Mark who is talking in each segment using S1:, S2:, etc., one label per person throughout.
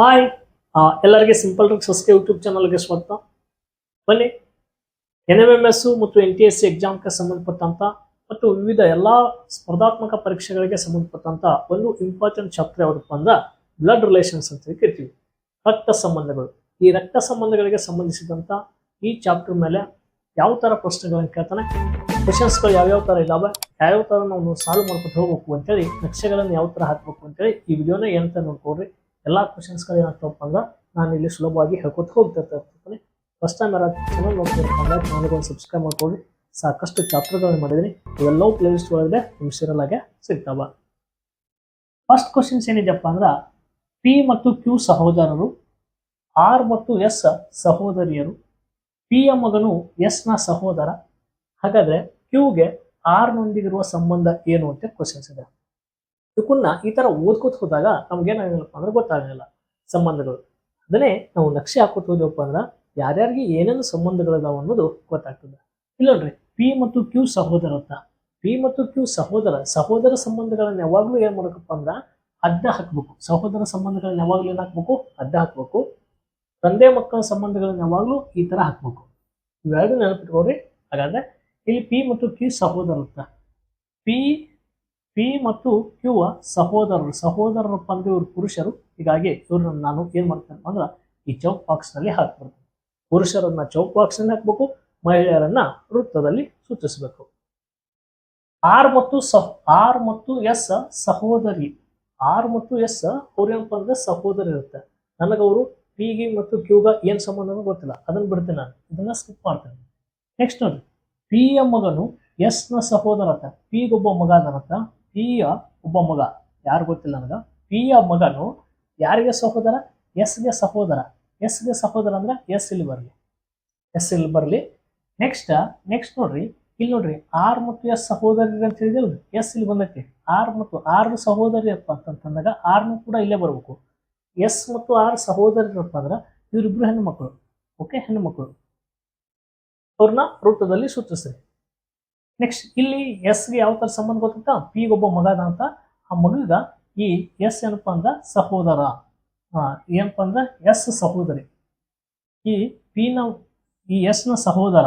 S1: Hi ಎಲ್ಲರಿಗೆ simple ಸಸ್ಕೆ YouTube ಚಾನಲ್ಗೆ ಸ್ವಾಗತ. ಬನ್ನಿ. ಎನ್ ಎಂ ಎಂ ಎಸ್ಸು ಮತ್ತು ಎನ್ ಟಿ ಎಸ್ ಸಿ ಎಕ್ಸಾಮ್ಗೆ ಸಂಬಂಧಪಟ್ಟಂಥ ಮತ್ತು ವಿವಿಧ ಎಲ್ಲಾ ಸ್ಪರ್ಧಾತ್ಮಕ ಪರೀಕ್ಷೆಗಳಿಗೆ ಸಂಬಂಧಪಟ್ಟಂಥ ಒಂದು ಇಂಪಾರ್ಟೆಂಟ್ ಚಾಪ್ಟರ್ ಯಾವುದಪ್ಪ ಅಂದ್ರೆ ಬ್ಲಡ್ ರಿಲೇಷನ್ಸ್ ಅಂತ ಹೇಳಿ ಕರಿತೀವಿ. ರಕ್ತ ಸಂಬಂಧಗಳು. ಈ ರಕ್ತ ಸಂಬಂಧಗಳಿಗೆ ಸಂಬಂಧಿಸಿದಂತ ಈ ಚಾಪ್ಟರ್ ಮೇಲೆ ಯಾವ ಥರ ಪ್ರಶ್ನೆಗಳನ್ನು ಕೇಳ್ತಾನೆ ಕ್ವಶನ್ಸ್ಗಳು ಯಾವ್ಯಾವ ತರ ಇದಾವೆ, ಯಾವ್ಯಾವ ತರ ನಾವು ಸಾಲ್ವ್ ಮಾಡ್ಕೊಂಡು ಹೋಗ್ಬೇಕು ಅಂತೇಳಿ ನಕ್ಷೆಗಳನ್ನು ಯಾವ ತರ ಹಾಕ್ಬೇಕು ಅಂತೇಳಿ ಈ ವಿಡಿಯೋನ ಏನಂತ ನೋಡ್ಕೊಡ್ರಿ ಎಲ್ಲಾ ಕ್ವಶನ್ಸ್ಗಳು ಏನಾಗ್ತವಪ್ಪ ಅಂದ್ರೆ ನಾನು ಇಲ್ಲಿ ಸುಲಭವಾಗಿ ಹೇಳ್ಕೊತ ಹೋಗ್ತಿರ್ತೀನಿ ಫಸ್ಟ್ ಟೈಮ್ ಯಾರು ಚಾನಲ್ ನೋಡ್ತಿರ್ತಾರೆ ಚಾನಲ್ಗೆ ಒಂದು ಸಬ್ಸ್ಕ್ರೈಬ್ ಮಾಡ್ಕೊಳ್ಳಿ. ಸಾಕಷ್ಟು ಚಾಪ್ಟರ್ಗಳನ್ನು ಮಾಡಿದ್ದೀನಿ. ಇವೆಲ್ಲವೂ ಪ್ಲೇ ಲಿಸ್ಟ್ ಒಳಗಡೆ ನಿಮ್ serial ಆಗಿ ಸಿಗ್ತಾವ. ಫಸ್ಟ್ ಕ್ವಶನ್ಸ್ ಏನಿದೆಯಪ್ಪ ಅಂದ್ರೆ ಪಿ ಮತ್ತು ಕ್ಯೂ ಸಹೋದರರು ಆರ್ ಮತ್ತು ಎಸ್ ಸಹೋದರಿಯರು ಪಿ ಯ ಮಗನು ಎಸ್ನ ಸಹೋದರ. ಹಾಗಾದ್ರೆ ಕ್ಯೂಗೆ ಆರ್ ನೊಂದಿಗಿರುವ ಸಂಬಂಧ ಏನು ಅಂತ ಕ್ವಶನ್ಸ್ ಇದೆ. ಇವಕ್ಕನ್ನ ಈ ತರ ಓದ್ಕೋತ ಹೋದಾಗ ನಮ್ಗೇನಾಗಿಲ್ಲಪ್ಪ ಅಂದ್ರೆ ಗೊತ್ತಾಗಲ್ಲ ಸಂಬಂಧಗಳು. ಅದನ್ನೇ ನಾವು ನಕ್ಷೆ ಹಾಕೋತ ಹೋದೇವಪ್ಪ ಅಂದ್ರೆ ಯಾರ್ಯಾರಿಗೆ ಏನೇನು ಸಂಬಂಧಗಳಿದಾವ ಅನ್ನೋದು ಗೊತ್ತಾಗ್ತದೆ. ಇಲ್ಲ ನೋಡ್ರಿ, ಪಿ ಮತ್ತು ಕ್ಯೂ ಸಹೋದರ ಅಂತ. ಪಿ ಮತ್ತು ಕ್ಯೂ ಸಹೋದರ ಸಹೋದರ ಸಂಬಂಧಗಳನ್ನ ಯಾವಾಗ್ಲೂ ಏನ್ ಮಾಡ್ಬೇಕಪ್ಪ ಅಂದ್ರ ಅಡ್ಡ ಹಾಕ್ಬೇಕು. ಸಹೋದರ ಸಂಬಂಧಗಳನ್ನ ಯಾವಾಗ್ಲೂ ಏನ್ ಹಾಕ್ಬೇಕು? ಅಡ್ಡ ಹಾಕ್ಬೇಕು. ತಂದೆ ಮಕ್ಕಳ ಸಂಬಂಧಗಳನ್ನ ಯಾವಾಗ್ಲೂ ಈ ತರ ಹಾಕ್ಬೇಕು. ಇವೆರಡು ನೆನಪಿಟ್ಕೋರಿ ಹಾಗಾದ್ರೆ ಇಲ್ಲಿ ಪಿ ಮತ್ತು ಕ್ಯೂ ಸಹೋದರ ಅಂತ. ಪಿ ಪಿ ಮತ್ತು ಕ್ಯೂ ಸಹೋದರರು, ಸಹೋದರರ ಅಂದ್ರೆ ಇವರು ಪುರುಷರು, ಹೀಗಾಗಿ ಇವ್ರನ್ನ ನಾನು ಏನ್ ಮಾಡ್ತೇನೆ ಅಂದ್ರೆ ಈ ಚೌಕ್ ಬಾಕ್ಸ್ನಲ್ಲಿ ಪುರುಷರನ್ನ ಚೌಕ್ ಬಾಕ್ಸ್ನಲ್ಲಿ ಹಾಕ್ಬೇಕು, ಮಹಿಳೆಯರನ್ನ ವೃತ್ತದಲ್ಲಿ ಸೂಚಿಸಬೇಕು. ಆರ್ ಮತ್ತು ಸಹ, ಆರ್ ಮತ್ತು ಎಸ್ ಸಹೋದರಿ. ಆರ್ ಮತ್ತು ಎಸ್ ಅವ್ರೇನಪ್ಪ ಅಂದ್ರೆ ಸಹೋದರಿ ಇರುತ್ತೆ. ನನಗೆ ಅವರು ಪಿಗೆ ಮತ್ತು ಕ್ಯೂಗ ಏನ್ ಸಂಬಂಧ ಅನ್ನೋದು ಗೊತ್ತಿಲ್ಲ. ಅದನ್ನ ಬಿಡ್ತೇನೆ ನಾನು. ಇದನ್ನ ಸ್ಕಿಪ್ ಮಾಡ್ತೇನೆ. ನೆಕ್ಸ್ಟ್ ನೋಡಿ. ಪಿ ಯ ಮಗನು ಎಸ್ನ ಸಹೋದರ ಪಿ ಪಿಗೆ ಒಬ್ಬ ಮಗ ಅದನಂತ ಪಿ ಯ ಒಬ್ಬ ಮಗ. ಯಾರು ಗೊತ್ತಿಲ್ಲ ನನಗ? ಪಿಯ ಮಗನು ಯಾರಿಗೆ ಸಹೋದರ? ಎಸ್ಗೆ ಸಹೋದರ. ಎಸ್ಗೆ ಸಹೋದರ ಅಂದ್ರೆ ಎಸ್ ಇಲ್ಲಿ ಬರಲಿ. ಎಸ್ ಇಲ್ಲಿ ಬರಲಿ. ನೆಕ್ಸ್ಟ್ ನೆಕ್ಸ್ಟ್ ನೋಡ್ರಿ. ಇಲ್ಲಿ ನೋಡ್ರಿ, ಆರ್ ಮತ್ತು ಎಸ್ ಸಹೋದರಿ ಅಂತ ಹೇಳಿದೆವು ಎಸ್ ಇಲ್ಲಿ ಬಂದೈತಿ. ಆರ್ ಮತ್ತು ಆರ್ ಸಹೋದರಿ ಅಪ್ಪ ಅಂತಂದಾಗ ಆರ್ನು ಕೂಡ ಇಲ್ಲೇ ಬರಬೇಕು. ಎಸ್ ಮತ್ತು ಆರ್ ಸಹೋದರರಪ್ಪ ಅಂದ್ರೆ ಇವರಿಬ್ರು ಹೆಣ್ಣು ಮಕ್ಕಳು ಓಕೆ ಹೆಣ್ಣು ಮಕ್ಕಳು ಅವ್ರನ್ನ ವೃತ್ತದಲ್ಲಿ ಸೂಚಿಸ್ರಿ. ನೆಕ್ಸ್ಟ್ ಇಲ್ಲಿ ಎಸ್ಗೆ ಯಾವ ಥರ ಸಂಬಂಧ ಗೊತ್ತಾ ಪಿ ಒಬ್ಬ ಮಗ ಅದ ಅಂತ. ಆ ಮಗಗ ಈ ಎಸ್ ಏನಪ್ಪ ಅಂದ್ರೆ ಸಹೋದರ. ಏನಪ್ಪ ಅಂದ್ರ ಎಸ್ ಸಹೋದರಿ. ಈ ಪಿ ನ, ಈ ಎಸ್ನ ಸಹೋದರ.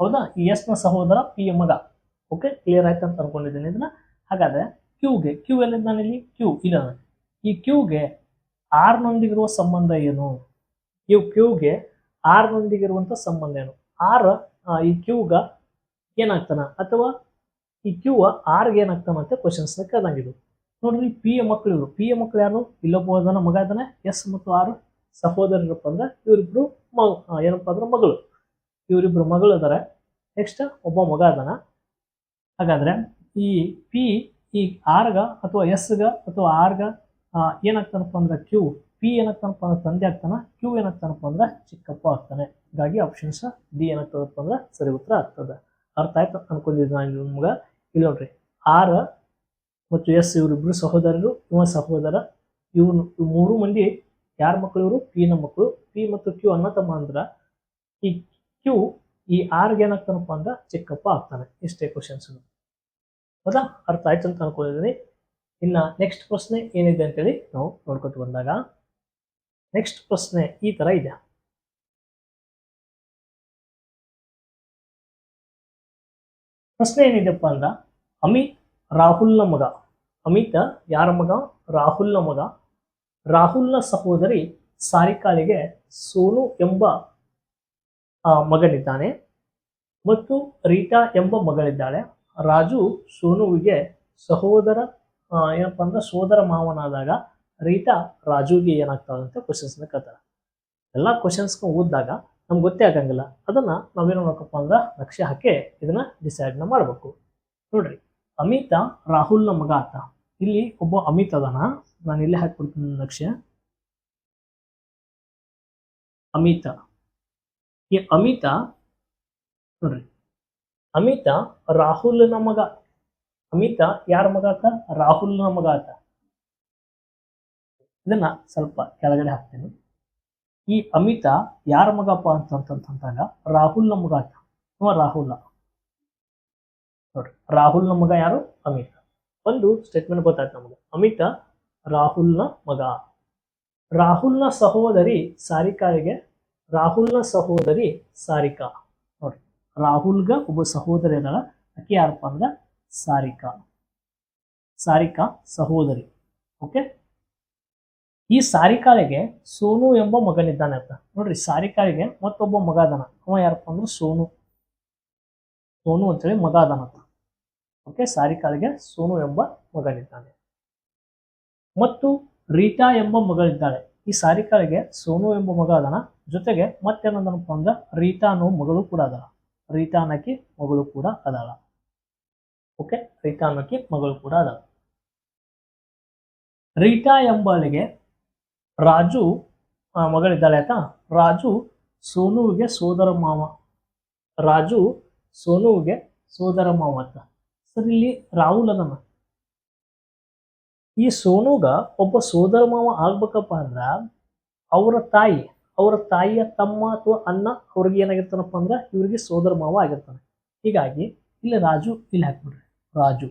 S1: ಹೌದಾ? ಈ ಎಸ್ನ ಸಹೋದರ ಪಿ ಯ ಮಗ. ಓಕೆ ಕ್ಲಿಯರ್ ಆಯ್ತು ಅಂತ ಅನ್ಕೊಂಡಿದ್ದೀನಿ ಇದನ್ನ. ಹಾಗಾದ್ರೆ ಕ್ಯೂಗೆ ಕ್ಯೂ ಎಲ್ಲಿದ್ದ ನಾನು ಇಲ್ಲಿ ಕ್ಯೂ ಇಲ್ಲ ಈ ಕ್ಯೂಗೆ ಆರ್ ನೊಂದಿಗಿರುವ ಸಂಬಂಧ ಏನು? ಇವು ಕ್ಯೂಗೆ ಆರ್ ನೊಂದಿಗಿರುವಂತ ಸಂಬಂಧ ಏನು? ಆರ್ ಈ ಕ್ಯೂಗ ಏನಾಗ್ತಾನ? ಅಥವಾ ಈ ಕ್ಯೂ ಆರ್ಗೆ ಏನಾಗ್ತಾನ ಅಂತ ಕ್ವಶನ್ಸ್ ಕೇಳಂಗಿದ್ದು ನೋಡ್ರಿ ಪಿ ಎ ಮಕ್ಕಳು ಇವರು. ಪಿ ಎ ಮಕ್ಕಳು ಯಾರು? ಇಲ್ಲೊಬ್ಬ ಮಗ ಅದನ್ನ ಎಸ್ ಮತ್ತು ಆರು ಸಹೋದರರಪ್ಪ ಅಂದ್ರೆ ಇವರಿಬ್ರು ಮ ಏನಪ್ಪ ಅಂದ್ರೆ ಮಗಳು. ಇವರಿಬ್ರು ಮಗಳು ಅದಾರ ನೆಕ್ಸ್ಟ್ ಒಬ್ಬ ಮಗ ಅದಾನ. ಹಾಗಾದ್ರೆ ಈ ಪಿ ಈ ಆರ್ಗ ಅಥವಾ ಎಸ್ಗ ಅಥವಾ ಆರ್ಗ ಏನಾಗ್ತಾನಪ್ಪ ಅಂದ್ರೆ ಕ್ಯೂ ಪಿ ಏನಾಗ್ತಾನಪ್ಪ ಅಂದ್ರೆ ತಂದೆ ಆಗ್ತಾನ ಕ್ಯೂ ಏನಾಗ್ತಾನಪ್ಪ ಅಂದ್ರೆ ಚಿಕ್ಕಪ್ಪ ಆಗ್ತಾನೆ. ಹೀಗಾಗಿ ಆಪ್ಷನ್ಸ್ ಡಿ ಏನಾಗ್ತದಪ್ಪ ಅಂದ್ರೆ ಸರಿ ಉತ್ತರ ಆಗ್ತದೆ. ಅರ್ಥ ಆಯ್ತು ಅನ್ಕೊಂಡಿದ್ದು ನಾನು ನಿಮ್ಗೆ. ಇಲ್ಲಿ ನೋಡ್ರಿ, ಆರ್ ಮತ್ತು ಎಸ್ ಇವರಿಬ್ರು ಸಹೋದರರು ಇವ ಸಹೋದರ, ಇವನು, ಇವ್ ಮೂರು ಮಂದಿ ಯಾರ ಮಕ್ಕಳು ಇವರು? ಪಿ ನ ಮಕ್ಕಳು ಪಿ ಮತ್ತು ಕ್ಯೂ ಅನ್ನ ತಮ್ಮ ಅಂದ್ರೆ, ಈ ಕ್ಯೂ ಈ ಆರ್ಗೆ ಏನಾಗ್ತಾನಪ್ಪ ಅಂದ್ರೆ ಚಿಕ್ಕಪ್ಪ ಆಗ್ತಾನೆ. ಇಷ್ಟೇ ಕ್ವಶನ್ಸ್ ಹೌದಾ? ಅರ್ಥ ಆಯ್ತು ಅಂತ ಅನ್ಕೊಂಡಿದ್ದೀನಿ ಇನ್ನ ನೆಕ್ಸ್ಟ್ ಪ್ರಶ್ನೆ ಏನಿದೆ ಅಂತೇಳಿ ನಾವು ನೋಡ್ಕೊತ ಬಂದಾಗ ನೆಕ್ಸ್ಟ್ ಪ್ರಶ್ನೆ ಈ ತರ ಇದೆ. ಪ್ರಶ್ನೆ ಏನಿದೆಪ್ಪ ಅಂದ್ರ ಅಮಿತ್ ರಾಹುಲ್ನ ಮಗ. ಅಮಿತ, ಯಾರ ಮಗ? ರಾಹುಲ್ನ ಮಗ. ರಾಹುಲ್ನ ಸಹೋದರಿ ಸಾರಿಕಾಳಿಗೆ ಸೋನು ಎಂಬ ಮಗನಿದ್ದಾನೆ. ಮತ್ತು ರೀಟಾ ಎಂಬ ಮಗಳಿದ್ದಾಳೆ. ರಾಜು ಸೋನುವಿಗೆ ಸಹೋದರ ಏನಪ್ಪ ಅಂದ್ರೆ ಸೋದರ ಮಾವನಾದಾಗ ರೀಟಾ ರಾಜುಗೆ ಏನಾಗ್ತಾಳೆ ಅಂತ ಕ್ವಶನ್ಸ್ ಕೇಳ್ತಾರೆ ಎಲ್ಲ ಕ್ವಶನ್ಸ್ನ ಓದಿದಾಗ ನಮ್ಗೆ ಗೊತ್ತೇ ಆಗಂಗಿಲ್ಲ. ಅದನ್ನ ನಾವೇನು ಮಾಡ್ಬೇಕಪ್ಪ ಅಂದ್ರೆ ನಕ್ಷೆ ಹಾಕಿ ಇದನ್ನ ಡಿಸೈಡ್ನ ಮಾಡ್ಬೇಕು. ನೋಡ್ರಿ, ಅಮಿತ ರಾಹುಲ್ನ ಮಗ ಆತ. ಇಲ್ಲಿ ಒಬ್ಬ ಅಮಿತ್ ಅದಾನ. ನಾನು ಇಲ್ಲೇ ಹಾಕ್ಬಿಡ್ತೀನಿ ನಕ್ಷೆ. ಅಮಿತ. ಈ ಅಮಿತ, ನೋಡ್ರಿ, ಅಮಿತ ರಾಹುಲ್ನ ಮಗ. ಅಮಿತ ಯಾರ ಮಗ ಆತ? ರಾಹುಲ್ನ ಮಗ ಆತ. ಇದನ್ನ ಸ್ವಲ್ಪ ಕೆಳಗಡೆ ಹಾಕ್ತೇನೆ. ಈ ಅಮಿತ ಯಾರ ಮಗಪ್ಪ ಅಂತಂತಂದಾಗ ರಾಹುಲ್ನ ಮಗ ಆತ ಅವ ರಾಹುಲ್ ನೋಡ್ರಿ, ರಾಹುಲ್ನ ಮಗ ಯಾರು? ಅಮಿತ. ಒಂದು ಸ್ಟೇಟ್ಮೆಂಟ್ ಗೊತ್ತಾಯ್ತು ನಮಗೆ. ಅಮಿತ ರಾಹುಲ್ನ ಮಗ. ರಾಹುಲ್ನ ಸಹೋದರಿ ಸಾರಿಕಾಳಿಗೆ ರಾಹುಲ್ನ ಸಹೋದರಿ ಸಾರಿಕಾ. ನೋಡ್ರಿ, ರಾಹುಲ್ಗ ಒಬ್ಬ ಸಹೋದರಿ ಅದಾಳ. ಆಕೆ ಯಾರಪ್ಪ ಅಂದ್ರೆ ಸಾರಿಕಾ. ಸಾರಿಕಾ ಸಹೋದರಿ. ಓಕೆ ಈ ಸಾರಿಕಾಳಿಗೆ ಸೋನು ಎಂಬ ಮಗನಿದ್ದಾನೆ ಅಂತ. ನೋಡ್ರಿ ಸಾರಿಕಾಳಿಗೆ ಮತ್ತೊಬ್ಬ ಮಗ ಅದಾನ ಅವ ಯಾರಪ್ಪ ಅಂದ್ರೆ ಸೋನು. ಸೋನು ಅಂತೇಳಿ ಮಗ ಅದಾನ ಓಕೆ ಸಾರಿಕಾಳಿಗೆ ಸೋನು ಎಂಬ ಮಗನಿದ್ದಾನೆ. ಮತ್ತು ರೀಟಾ ಎಂಬ ಮಗಳಿದ್ದಾಳೆ. ಈ ಸಾರಿಕಾಳಿಗೆ ಸೋನು ಎಂಬ ಮಗ ಅದಾನ ಜೊತೆಗೆ ಮತ್ತೇನಂದನಪ್ಪ ಅಂದ್ರೆ ರೀಟಾ ಅನ್ನೋ ಮಗಳು ಕೂಡ ಅದಾಳ. ರೀಟಾ ಅನ್ನಕ್ಕೆ ಮಗಳು ಕೂಡ ಅದಾಳ. ಓಕೆ ರೀಟಾ ಅನ್ನಕ್ಕೆ ಮಗಳು ಕೂಡ ಅದಾಳ. ರೀಟಾ ಎಂಬಳಿಗೆ ರಾಜು ಮಗಳಿದ್ದಾಳೆ ಆಯ್ತಾ ರಾಜು, ಸೋನುವಿಗೆ ಸೋದರ ಮಾವ. ರಾಜು, ಸೋನುವಿಗೆ ಸೋದರ ಮಾವ ಅಂತ ಸರ್, ಇಲ್ಲಿ ರಾಹುಲ್ ಅದನ್ನ ಈ ಸೋನುಗ ಒಬ್ಬ ಸೋದರ ಮಾವ ಆಗ್ಬೇಕಪ್ಪ ಅಂದ್ರ ಅವರ ತಾಯಿ, ಅವರ ತಾಯಿಯ ತಮ್ಮ ಅಥವಾ ಅಣ್ಣ ಅವ್ರಿಗೆ ಏನಾಗಿರ್ತಾನಪ್ಪ ಅಂದ್ರೆ ಇವ್ರಿಗೆ ಸೋದರ ಮಾವ ಆಗಿರ್ತಾನೆ. ಹೀಗಾಗಿ ಇಲ್ಲಿ ರಾಜು ಇಲ್ಲಿ ಹಾಕ್ಬಿಡ್ರಿ ರಾಜು.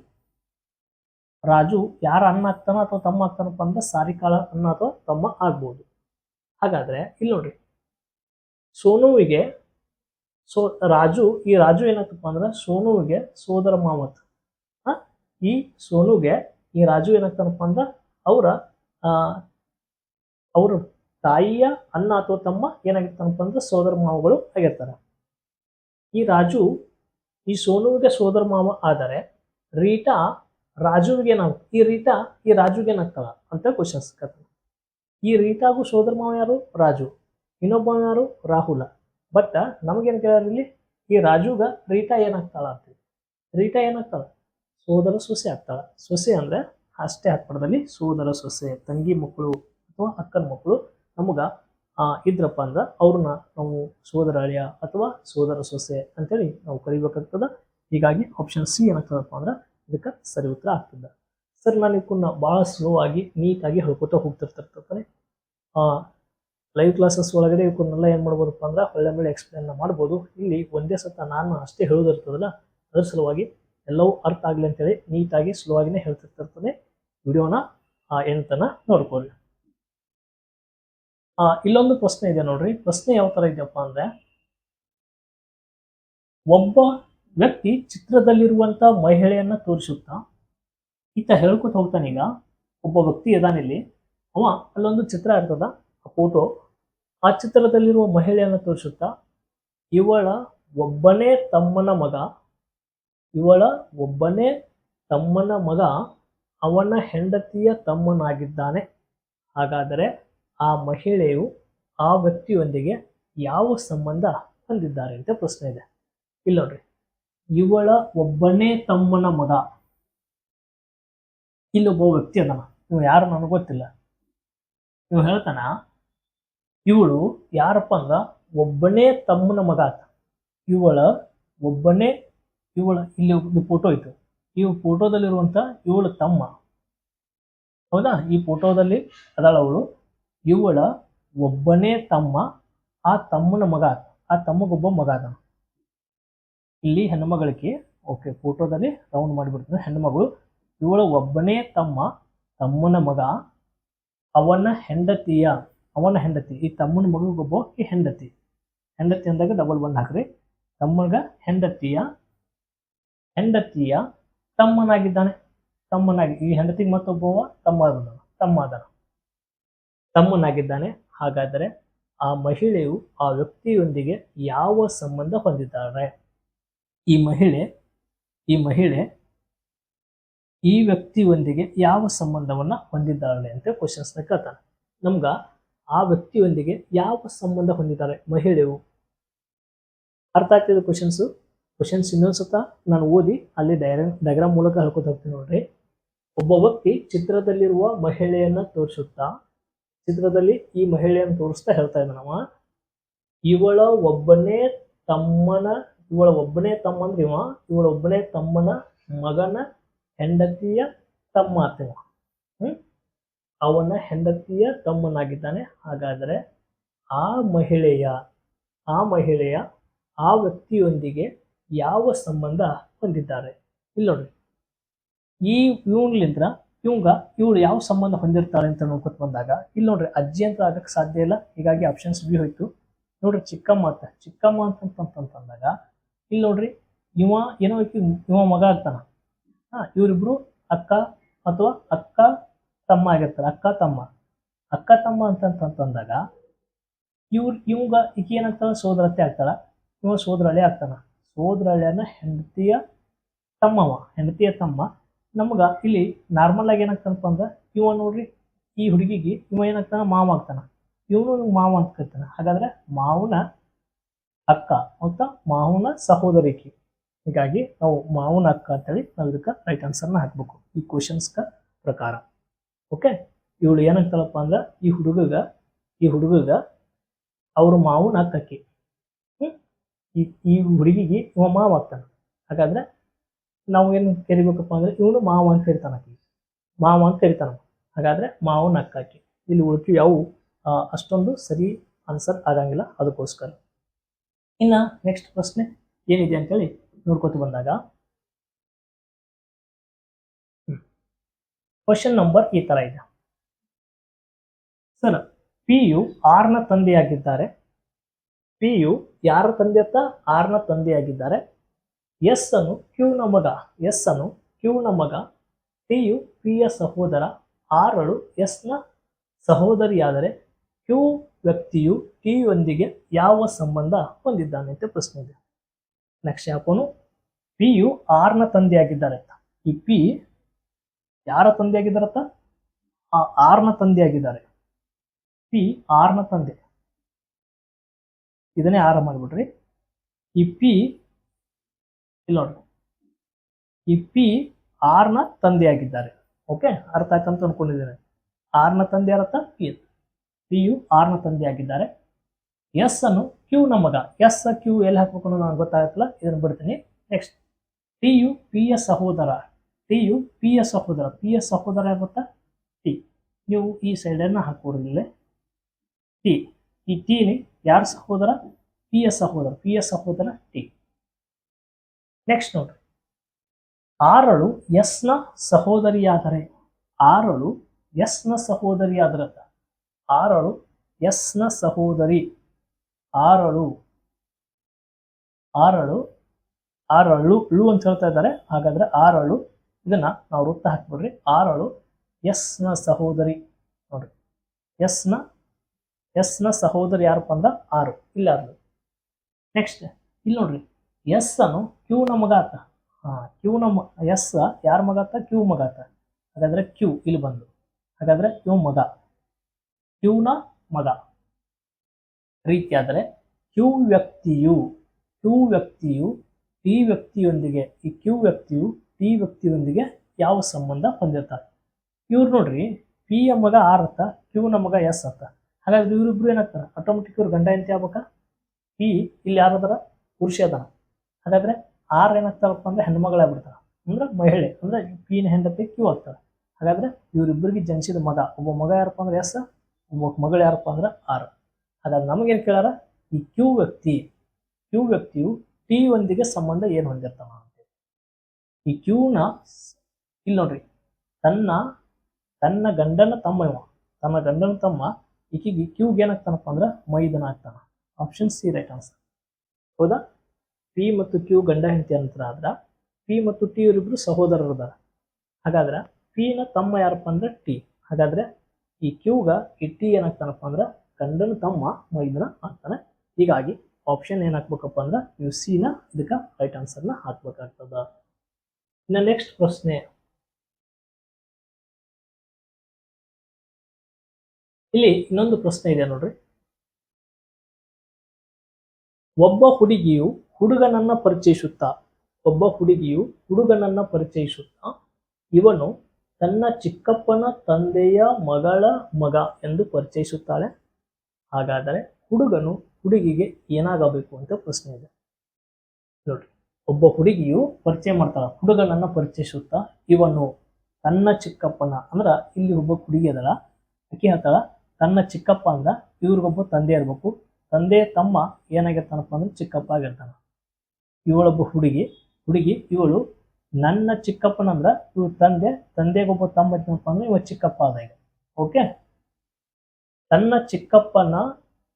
S1: ರಾಜು ಯಾರ ಅಣ್ಣ ಆಗ್ತಾನ ಅಥವಾ ತಮ್ಮ ಆಗ್ತಾನಪ್ಪ ಅಂದ್ರೆ ಸಾರಿಕಾಳ ಅಣ್ಣ ಅಥವಾ ತಮ್ಮ ಆಗ್ಬೋದು. ಹಾಗಾದ್ರೆ ಇಲ್ಲಿ ನೋಡ್ರಿ. ಸೋನುವಿಗೆ ಸೋ ರಾಜು, ಈ ರಾಜು ಏನಾಗ್ತಪ್ಪ ಅಂದ್ರೆ ಸೋನುವಿಗೆ ಸೋದರ ಮಾವತ್? ಈ ಸೋನುಗೆ ಈ ರಾಜು ಏನಾಗ್ತಾನಪ್ಪ ಅಂದ್ರೆ ಅವರ ಅವ್ರ ತಾಯಿಯ ಅಣ್ಣ ಅಥವಾ ತಮ್ಮ ಏನಾಗಿರ್ತಾನಪ್ಪ ಅಂದ್ರೆ ಸೋದರ ಮಾವಗಳು ಆಗಿರ್ತಾರೆ. ಈ ರಾಜು ಈ ಸೋನುವಿಗೆ ಸೋದರ ಮಾವ ಆದರೆ ರೀಟಾ ರಾಜುವಿಗೆ ನಾವು ಈ ರೀತ ಈ ರಾಜುಗೆ ಏನಾಗ್ತಾಳ ಅಂತ ಕ್ವಶನ್ಸ್ ಈ ರೀಟಾಗೂ ಸೋದರ ಮಾವ ಯಾರು? ರಾಜು. ಇನ್ನೊಬ್ಬ ಯಾರು? ರಾಹುಲ. ಬಟ್ ನಮಗೇನು ಕೇಳ್ಯಾರ ಇಲ್ಲಿ? ಈ ರಾಜುಗ ರೀತಾ ಏನಾಗ್ತಾಳ ಅಂತ ರೀತಾ ಏನಾಗ್ತಾಳ? ಸೋದರ ಸೊಸೆ ಆಗ್ತಾಳ. ಸೊಸೆ ಅಂದ್ರೆ ಅಷ್ಟೇ ಹಾಕ್ಪಡದಲ್ಲಿ ಸೋದರ ಸೊಸೆ, ತಂಗಿ ಮಕ್ಕಳು ಅಥವಾ ಅಕ್ಕನ ಮಕ್ಕಳು ನಮಗ ಇದ್ರಪ್ಪ ಅಂದ್ರೆ ಅವ್ರನ್ನ ನಾವು ಸೋದರ ಅಳಿಯ ಅಥವಾ ಸೋದರ ಸೊಸೆ ಅಂತೇಳಿ ನಾವು ಕರಿಬೇಕಾಗ್ತದ. ಹೀಗಾಗಿ ಆಪ್ಷನ್ ಸಿ ಏನಾಗ್ತದಪ್ಪ ಅಂದ್ರೆ ಇದಕ್ಕೆ ಸರಿ ಉತ್ತರ ಆಗ್ತಿಲ್ಲ. ಸರ್, ನಾನು ಇವನ್ನ ಭಾಳ ಸ್ಲೋ ಆಗಿ ನೀಟಾಗಿ ಹೇಳ್ಕೊತಾ ಹೋಗ್ತಿರ್ತಿರ್ತಾರೆ ಲೈವ್ ಕ್ಲಾಸಸ್ ಒಳಗಡೆ ಇವಕ್ಕನ್ನೆಲ್ಲ ಏನು ಮಾಡ್ಬೋದಪ್ಪ ಅಂದ್ರೆ ಒಳ್ಳೆ ಮೇಲೆ ಎಕ್ಸ್ಪ್ಲೇನ್ ಮಾಡ್ಬೋದು. ಇಲ್ಲಿ ಒಂದೇ ಸತ ನಾನು ಅಷ್ಟೇ ಹೇಳೋದಿರ್ತದಲ್ಲ ಅದ್ರ ಸಲುವಾಗಿ ಎಲ್ಲವೂ ಅರ್ಥ ಆಗಲಿ ಅಂತೇಳಿ ನೀಟಾಗಿ ಸ್ಲೋ ಆಗಿನೇ ಹೇಳ್ತಿರ್ತಿರ್ತದೆ ವಿಡಿಯೋನ ಎಂತನ ನೋಡ್ಕೊಳ್ಳಿ. ಇಲ್ಲೊಂದು ಪ್ರಶ್ನೆ ಇದೆ ನೋಡ್ರಿ. ಪ್ರಶ್ನೆ ಯಾವ ತರ ಇದೆಯಪ್ಪ ಅಂದ್ರೆ, ಒಬ್ಬ ವ್ಯಕ್ತಿ ಚಿತ್ರದಲ್ಲಿರುವಂತ ಮಹಿಳೆಯನ್ನು ತೋರಿಸುತ್ತಾ ಈತ ಹೇಳ್ಕೊತ ಹೋಗ್ತಾನೀಗ ಒಬ್ಬ ವ್ಯಕ್ತಿ ಇದಾನಿಲ್ಲಿ. ಅವ ಅಲ್ಲೊಂದು ಚಿತ್ರ ಇರ್ತದ ಆ ಫೋಟೋ. ಆ ಚಿತ್ರದಲ್ಲಿರುವ ಮಹಿಳೆಯನ್ನು ತೋರಿಸುತ್ತಾ, ಇವಳ ಒಬ್ಬನೇ ತಮ್ಮನ ಮಗ. ಇವಳ ಒಬ್ಬನೇ ತಮ್ಮನ ಮಗ. ಅವನ ಹೆಂಡತಿಯ ತಮ್ಮನಾಗಿದ್ದಾನೆ. ಹಾಗಾದರೆ ಆ ಮಹಿಳೆಯು ಆ ವ್ಯಕ್ತಿಯೊಂದಿಗೆ ಯಾವ ಸಂಬಂಧ ಹೊಂದಿದ್ದಾರೆ? ಅಂತ ಪ್ರಶ್ನೆ ಇದೆ. ಇಲ್ಲ ನೋಡ್ರಿ. ಇವಳ ಒಬ್ಬನೇ ತಮ್ಮನ ಮಗ. ಇಲ್ಲೊಬ್ಬ ವ್ಯಕ್ತಿ ಅದನ. ಇವ ಯಾರು ನನಗೆ ಗೊತ್ತಿಲ್ಲ. ನೀವು ಹೇಳ್ತಾನ, ಇವಳು ಯಾರಪ್ಪ ಅಂದ್ರ ಒಬ್ಬನೇ ತಮ್ಮನ ಮಗ ಆತ. ಇವಳ ಒಬ್ಬನೇ, ಇವಳ ಇಲ್ಲಿ ಒಂದು ಫೋಟೋ ಇತ್ತು ಈ ಫೋಟೋದಲ್ಲಿರುವಂತ ಇವಳ ತಮ್ಮ. ಹೌದಾ? ಈ ಫೋಟೋದಲ್ಲಿ ಅದಾಳ ಅವಳು. ಇವಳ ಒಬ್ಬನೇ ತಮ್ಮ, ಆ ತಮ್ಮನ ಮಗ ಆತ. ಆ ತಮ್ಮಗೊಬ್ಬ ಮಗ ಅದ ಇಲ್ಲಿ ಹೆಣ್ಮಗಳಿಗೆ ಓಕೆ ಫೋಟೋದಲ್ಲಿ ರೌಂಡ್ ಮಾಡಿಬಿಡ್ತಾರೆ ಹೆಣ್ಮಗಳು ಇವಳು ಒಬ್ಬನೇ ತಮ್ಮ, ತಮ್ಮನ ಮಗ, ಅವನ ಹೆಂಡತಿಯ, ಅವನ ಹೆಂಡತಿ. ಈ ತಮ್ಮನ ಮಗಗೊಬ್ಬ ಈ ಹೆಂಡತಿ. ಹೆಂಡತಿ ಅಂದಾಗ ಡಬಲ್ ಒನ್ ಹಾಕ್ರಿ. ತಮ್ಮಗ ಹೆಂಡತಿಯ ಹೆಂಡತಿಯ ತಮ್ಮನಾಗಿದ್ದಾನೆ. ತಮ್ಮನಾಗಿ, ಈ ಹೆಂಡತಿಗೆ ಮತ್ತೊಬ್ಬವ ತಮ್ಮ ತಮ್ಮ ಅದನ. ತಮ್ಮನಾಗಿದ್ದಾನೆ. ಹಾಗಾದರೆ ಆ ಮಹಿಳೆಯು ಆ ವ್ಯಕ್ತಿಯೊಂದಿಗೆ ಯಾವ ಸಂಬಂಧ ಹೊಂದಿದ್ದಾಳೆ? ಈ ಮಹಿಳೆ ಈ ಮಹಿಳೆ ಈ ವ್ಯಕ್ತಿಯೊಂದಿಗೆ ಯಾವ ಸಂಬಂಧವನ್ನ ಹೊಂದಿದ್ದಾಳೆ ಅಂತ ಕ್ವಶನ್ಸ್ನ ಕೇಳ್ತಾನೆ ನಮ್ಗ ಆ ವ್ಯಕ್ತಿಯೊಂದಿಗೆ ಯಾವ ಸಂಬಂಧ ಹೊಂದಿದ್ದಾರೆ ಮಹಿಳೆಯು? ಅರ್ಥ ಆಗ್ತಿದೆ ಕ್ವಶನ್ಸ್ ಕ್ವಶನ್ಸ್ ಇನ್ನೊಂದ್ಸತ ನಾನು ಓದಿ ಅಲ್ಲಿ ಡೈರ ಡೈಗ್ರಾಮ್ ಮೂಲಕ ಹೇಳ್ಕೊತ ಹೋಗ್ತೀನಿ ನೋಡ್ರಿ. ಒಬ್ಬ ವ್ಯಕ್ತಿ ಚಿತ್ರದಲ್ಲಿರುವ ಮಹಿಳೆಯನ್ನ ತೋರಿಸುತ್ತಾ, ಚಿತ್ರದಲ್ಲಿ ಈ ಮಹಿಳೆಯನ್ನು ತೋರಿಸ್ತಾ ಹೇಳ್ತಾ ಇದ್ದಾನವ, ಇವಳ ಒಬ್ಬನೇ ತಮ್ಮನ ಇವಳ ಒಬ್ಬನೇ ತಮ್ಮಂದ್ರೆ ಇವ, ಇವಳ ಒಬ್ಬನೇ ತಮ್ಮನ ಮಗನ ಹೆಂಡತಿಯ ತಮ್ಮ ಆತವ ಹ್ಮ್? ಅವನ ಹೆಂಡತಿಯ ತಮ್ಮನಾಗಿದ್ದಾನೆ. ಹಾಗಾದರೆ ಆ ಮಹಿಳೆಯ ಆ ಮಹಿಳೆಯ, ಆ ವ್ಯಕ್ತಿಯೊಂದಿಗೆ ಯಾವ ಸಂಬಂಧ ಹೊಂದಿದ್ದಾರೆ? ಇಲ್ಲಿ ನೋಡ್ರಿ. ಈ ಇವನ್ಲಿಂದ್ರ ಇವಂಗ ಇವಳು ಯಾವ ಸಂಬಂಧ ಹೊಂದಿರ್ತಾಳೆ ಅಂತ ನೋಡ್ಕೊತ ಬಂದಾಗ, ಇಲ್ಲಿ ನೋಡ್ರಿ ಅಜ್ಜಿ ಅಂತ ಆಗಕ್ಕೆ ಸಾಧ್ಯ ಇಲ್ಲ. ಹೀಗಾಗಿ ಆಪ್ಷನ್ಸ್ ಬಿ ಹೋಯ್ತು. ನೋಡ್ರಿ ಚಿಕ್ಕಮ್ಮ ಅಂತ, ಚಿಕ್ಕಮ್ಮ ಅಂತಂತಂದಾಗ ಇಲ್ಲಿ ನೋಡ್ರಿ, ಇವ ಏನೋ ಐತಿ, ಇವ ಮಗ ಆಗ್ತಾನ ಹಾ, ಇವರಿಬ್ರು ಅಕ್ಕ ಅಥವಾ ಅಕ್ಕ ತಮ್ಮ ಆಗಿರ್ತಾರೆ, ಅಕ್ಕ ತಮ್ಮ. ಅಕ್ಕ ತಮ್ಮ ಅಂತಂತಂದಾಗ ಇವ್ರ, ಇವಂಗ ಈಕೆ ಏನಾಗ್ತಾಳ ಸೋದರತ್ತೆ ಆಗ್ತಾಳ. ಇವ ಸೋದರಳೆ ಆಗ್ತಾನ. ಸೋದರಳೆಯನ್ನ ಹೆಂಡತಿಯ ತಮ್ಮವ, ಹೆಂಡತಿಯ ತಮ್ಮ. ನಮ್ಗ ಇಲ್ಲಿ ನಾರ್ಮಲ್ ಆಗಿ ಏನಾಗ್ತಾನಪ್ಪ ಅಂದ್ರೆ, ಇವ ನೋಡ್ರಿ, ಈ ಹುಡುಗಿಗೆ ಇವ ಏನಾಗ್ತಾನ, ಮಾವ ಆಗ್ತಾನ. ಇವನು ಮಾವ ಅಂತ ಕರಿತಾನ. ಹಾಗಾದ್ರೆ ಮಾವನ ಅಕ್ಕ ಮತ್ತು ಮಾವನ ಸಹೋದರಿಕೆ ಹೀಗಾಗಿ ನಾವು ಮಾವನ ಅಕ್ಕ ಅಂತೇಳಿ ನಾವು ಇದಕ್ಕೆ ರೈಟ್ ಆನ್ಸರ್ನ ಹಾಕ್ಬೇಕು. ಈ ಕ್ವಶನ್ಸ್ಕ ಪ್ರಕಾರ. ಓಕೆ ಇವಳು ಏನಾಗ್ತಾಳಪ್ಪ ಅಂದ್ರೆ ಈ ಹುಡುಗಗ ಈ ಹುಡುಗಗ ಅವ್ರ ಮಾವನ ಅಕ್ಕಕ್ಕೆ ಈ ಹುಡುಗಿಗೆ ಇವ ಮಾವ ಆಗ್ತಾನೆ. ಹಾಗಾದ್ರೆ ನಾವು ಏನು ಕರಿಬೇಕಪ್ಪ ಅಂದ್ರೆ ಇವನು ಮಾವ ಅಂತ ಕರಿತಾನ ಮಾವ ಅಂತ ಕರಿತಾನ ಹಾಗಾದ್ರೆ ಮಾವನ ಅಕ್ಕಾಕಿ ಇಲ್ಲಿ ಉಳ್ಕಿ ಯಾವ? ಅಷ್ಟೊಂದು ಸರಿ ಆನ್ಸರ್ ಆಗಂಗಿಲ್ಲ. ಅದಕ್ಕೋಸ್ಕರ. ಇನ್ನ ನೆಕ್ಸ್ಟ್ ಪ್ರಶ್ನೆ ಏನಿದೆ ಅಂತೇಳಿ ನೋಡ್ಕೊತ ಬಂದಾಗ. ಕ್ವಶನ್ ನಂಬರ್ ಈ ಥರ ಇದೆ. ಸರ್ ಪಿ ಯು ಆರ್ನ ತಂದೆಯಾಗಿದ್ದಾರೆ. ಪಿ ಯು ಯಾರ ತಂದೆ ಅಂತ? ಆರ್ನ ತಂದೆಯಾಗಿದ್ದಾರೆ. ಎಸ್ ಅನ್ನು ಕ್ಯೂನ ಮಗ ಎಸ್ ಅನ್ನು ಕ್ಯೂನ ಮಗ ಪಿ ಯು ಪಿ ಯ ಸಹೋದರ ಆರಳು ಎಸ್ನ ಸಹೋದರಿಯಾದರೆ ಕ್ಯೂ ವ್ಯಕ್ತಿಯು ಟಿ ಯೊಂದಿಗೆ ಯಾವ ಸಂಬಂಧ ಹೊಂದಿದ್ದಾನೆ ಅಂತ ಪ್ರಶ್ನೆ ಇದೆ. ನೆಕ್ಸ್ಟ್ ಯಾಕೋನು ಪಿ ಯು ಆರ್ನ ಅಂತ ಈ ಪಿ ಯಾರ ತಂದೆಯಾಗಿದ್ದಾರತ್ತ? ಆ ಆರ್ನ ತಂದೆಯಾಗಿದ್ದಾರೆ. ಪಿ ಆರ್ನ ತಂದೆ. ಇದನ್ನೇ ಆರ ಮಾಡಿಬಿಡ್ರಿ. ಈ ಪಿ ಇಲ್ಲ ನೋಡ್ರಿ ಈ ಪಿ ಆರ್ನ ತಂದೆಯಾಗಿದ್ದಾರೆ. ಓಕೆ ಅರ್ಥ ಆಯ್ತಂತ ಅನ್ಕೊಂಡಿದ್ದೇನೆ. ಆರ್ನ ತಂದೆ ಯಾರತ್ತ? ಪಿ ಪಿ ಯು ಆರ್ನ ತಂದೆಯಾಗಿದ್ದಾರೆ. ಎಸ್ ಅನ್ನು ಕ್ಯೂ ನ ಮಗ, ಎಸ್ ಕ್ಯೂ ಎಲ್ಲಿ ಹಾಕ್ಬೇಕು ಅನ್ನೋದು ನನಗೆ ಗೊತ್ತಾಗತ್ತಲ್ಲ, ಇದನ್ನು ಬಿಡ್ತೀನಿ. Next T U P S ಸಹೋದರ ಟಿ ಯು ಪಿ ಎಸ್ ಸಹೋದರ ಪಿ ಎಸ್ ಸಹೋದರ ಯಾರು ಗೊತ್ತಾ ಟಿ. ನೀವು ಈ ಸೈಡನ್ನು ಹಾಕೋದಿಲ್ಲ ಟಿ. ಈ ಟಿನಿ ಯಾರ ಸಹೋದರ? ಪಿ ಎಸ್ ಸಹೋದರ ಪಿ ಎಸ್ ಸಹೋದರ ಟಿ. ನೆಕ್ಸ್ಟ್ ನೋಡ್ರಿ. ಆರಳು ಎಸ್ನ ಸಹೋದರಿಯಾದರೆ, ಆರಳು ಎಸ್ನ ಸಹೋದರಿಯಾದರತ್ತ. ಆರಳು ಎಸ್ನ ಸಹೋದರಿ. ಆರಳು. ಆರಳು. ಆರಳು. ಳು ಅಂತ ಹೇಳ್ತಾ ಇದ್ದಾರೆ. ಹಾಗಾದ್ರೆ ಆರಳು. ಇದನ್ನ ನಾವು ವೃತ್ತ ಹಾಕ್ಬಿಡ್ರಿ. ಆರಳು ಎಸ್ನ ಸಹೋದರಿ. ನೋಡ್ರಿ. ಎಸ್ನ ಎಸ್ನ ಸಹೋದರಿ ಯಾರಪ್ಪ ಅಂದ? ಆರು. ಇಲ್ಲ ಆರು ನೆಕ್ಸ್ಟ್ ಇಲ್ಲಿ ನೋಡ್ರಿ. ಎಸ್ ಅನ್ನು ಕ್ಯೂ ನ ಮಗಾತ ಹಾ ನ ಎಸ್ ಯಾರ ಮಗಾತ ಕ್ಯೂ ಮಗಾತ ಹಾಗಾದ್ರೆ ಕ್ಯೂ ಇಲ್ಲಿ ಬಂದು. ಹಾಗಾದ್ರೆ ಕ್ಯೂ ಮಗ. ಕ್ಯೂನ ಮಗ ರೀತಿಯಾದರೆ ಕ್ಯೂ ವ್ಯಕ್ತಿಯು ಕ್ಯೂ ವ್ಯಕ್ತಿಯು, ಟಿ ವ್ಯಕ್ತಿಯೊಂದಿಗೆ, ಈ ಕ್ಯೂ ವ್ಯಕ್ತಿಯು, ಟಿ ವ್ಯಕ್ತಿಯೊಂದಿಗೆ ಯಾವ ಸಂಬಂಧ ಹೊಂದಿರ್ತಾರೆ? ಇವ್ರು ನೋಡ್ರಿ, ಪಿ ಯ ಮಗ ಆರ್ ಅತ್ತ ನ ಮಗ ಎಸ್ ಅತ್ತ. ಹಾಗಾದ್ರೆ ಇವರಿಬ್ರು ಏನಾಗ್ತಾರೆ? ಆಟೋಮೆಟಿಕ್ ಇವ್ರು ಗಂಡ ಎಂತ ಆಗ್ಬೇಕಾ? ಪಿ ಇಲ್ಲಿ ಯಾರದಾರ ಪುರುಷ ಅದಾನ ಹಾಗಾದ್ರೆ ಆರ್ ಏನಾಗ್ತಾರಪ್ಪ ಅಂದ್ರೆ ಹೆಣ್ಮಗಳಾಗ್ಬಿಡ್ತಾರ ಅಂದ್ರೆ ಮಹಿಳೆ, ಅಂದ್ರೆ ಪಿನ ಹೆಂಡತಿ, ಕ್ಯೂ ಆಗ್ತಾರೆ. ಹಾಗಾದ್ರೆ ಇವರಿಬ್ಬರಿಗೆ ಜನಿಸಿದ ಮಗ ಒಬ್ಬ ಮಗ ಯಾರಪ್ಪ ಅಂದ್ರೆ ಎಸ್ ಒಬ್ಬ ಮಗಳು ಯಾರಪ್ಪ ಅಂದ್ರೆ ಆರ್. ಹಾಗಾದ್ರೆ ನಮಗೇನು ಕೇಳಾರ ಈ ಕ್ಯೂ ವ್ಯಕ್ತಿ, ಕ್ಯೂ ವ್ಯಕ್ತಿಯು ಟಿ ಒಂದಿಗೆ ಸಂಬಂಧ ಏನು ಹೊಂದಿರ್ತಾನ ಅಂತ ಈ ಕ್ಯೂನ ಇಲ್ಲಿ ನೋಡ್ರಿ, ತನ್ನ ತನ್ನ ಗಂಡನ ತಮ್ಮ ಇವ ತನ್ನ ಗಂಡನ ತಮ್ಮ ಈಕಿಗೆ ಕ್ಯೂಗೆ ಏನಾಗ್ತಾನಪ್ಪ ಅಂದ್ರೆ ಮೈದನ ಆಗ್ತಾನ. Option C right answer. ಹೌದಾ? ಪಿ ಮತ್ತು ಕ್ಯೂ ಗಂಡ ಹೆಂಡತಿ ಅಂತ ಆದ್ರ ಪಿ ಮತ್ತು ಟಿ ಇವರಿಬ್ರು ಸಹೋದರರು ಹಾಗಾದ್ರೆ ಪಿನ ತಮ್ಮ ಯಾರಪ್ಪ ಅಂದ್ರೆ ಟಿ. ಹಾಗಾದ್ರೆ ಈ ಕ್ಯೂಗ ಇಟ್ಟಿ ಏನಾಗ್ತಾನಪ್ಪ ಅಂದ್ರೆ ಗಂಡನ ತಮ್ಮ, ಮೈದನ ಆಗ್ತಾನೆ ಹೀಗಾಗಿ ಆಪ್ಷನ್ ಏನ್ ಹಾಕ್ಬೇಕಪ್ಪ ಅಂದ್ರೆ ಯು ಸಿ ನ ಇದಕ್ಕೆ ರೈಟ್ ಆನ್ಸರ್ನ ಹಾಕ್ಬೇಕಾಗ್ತದ. ಇನ್ನು ನೆಕ್ಸ್ಟ್ ಪ್ರಶ್ನೆ. ಇಲ್ಲಿ ಇನ್ನೊಂದು ಪ್ರಶ್ನೆ ಇದೆ ನೋಡ್ರಿ. ಒಬ್ಬ ಹುಡುಗಿಯು ಹುಡುಗನನ್ನ ಪರಿಚಯಿಸುತ್ತಾ, ಒಬ್ಬ ಹುಡುಗಿಯು ಹುಡುಗನನ್ನ ಪರಿಚಯಿಸುತ್ತಾ, ಇವನು ತನ್ನ ಚಿಕ್ಕಪ್ಪನ ತಂದೆಯ ಮಗಳ ಮಗ ಎಂದು ಪರಿಚಯಿಸುತ್ತಾಳೆ. ಹಾಗಾದರೆ ಹುಡುಗನು ಹುಡುಗಿಗೆ ಏನಾಗಬೇಕು ಅಂತ ಪ್ರಶ್ನೆ ಇದೆ. ನೋಡ್ರಿ, ಒಬ್ಬ ಹುಡುಗಿಯು ಪರಿಚಯ ಮಾಡ್ತಾಳೆ, ಹುಡುಗನನ್ನು ಪರಿಚಯಿಸುತ್ತಾ ಇವನು ತನ್ನ ಚಿಕ್ಕಪ್ಪನ, ಅಂದ್ರೆ ಇಲ್ಲಿ ಒಬ್ಬ ಹುಡುಗಿ ಅದಳ ಅಕ್ಕಿ ತನ್ನ ಚಿಕ್ಕಪ್ಪ ಅಂದ ಇವ್ರಿಗೊಬ್ಬ ತಂದೆ ಇರಬೇಕು. ತಂದೆ ತಮ್ಮ ಏನಾಗಿರ್ತಾನಪ್ಪ ಅಂದ್ರೆ ಚಿಕ್ಕಪ್ಪ ಆಗಿರ್ತಾನ. ಇವಳೊಬ್ಬ ಹುಡುಗಿ ಹುಡುಗಿ ಇವಳು ನನ್ನ ಚಿಕ್ಕಪ್ಪನಂದ್ರ ಇವ್ ತಂದೆ ತಂದೆಗೊಬ್ಬ ತಮ್ಮ ಇದ್ನಪ್ಪ ಅಂದ್ರೆ ಇವ ಚಿಕ್ಕಪ್ಪ ಅದ ಈಗ. ಓಕೆ ತನ್ನ ಚಿಕ್ಕಪ್ಪನ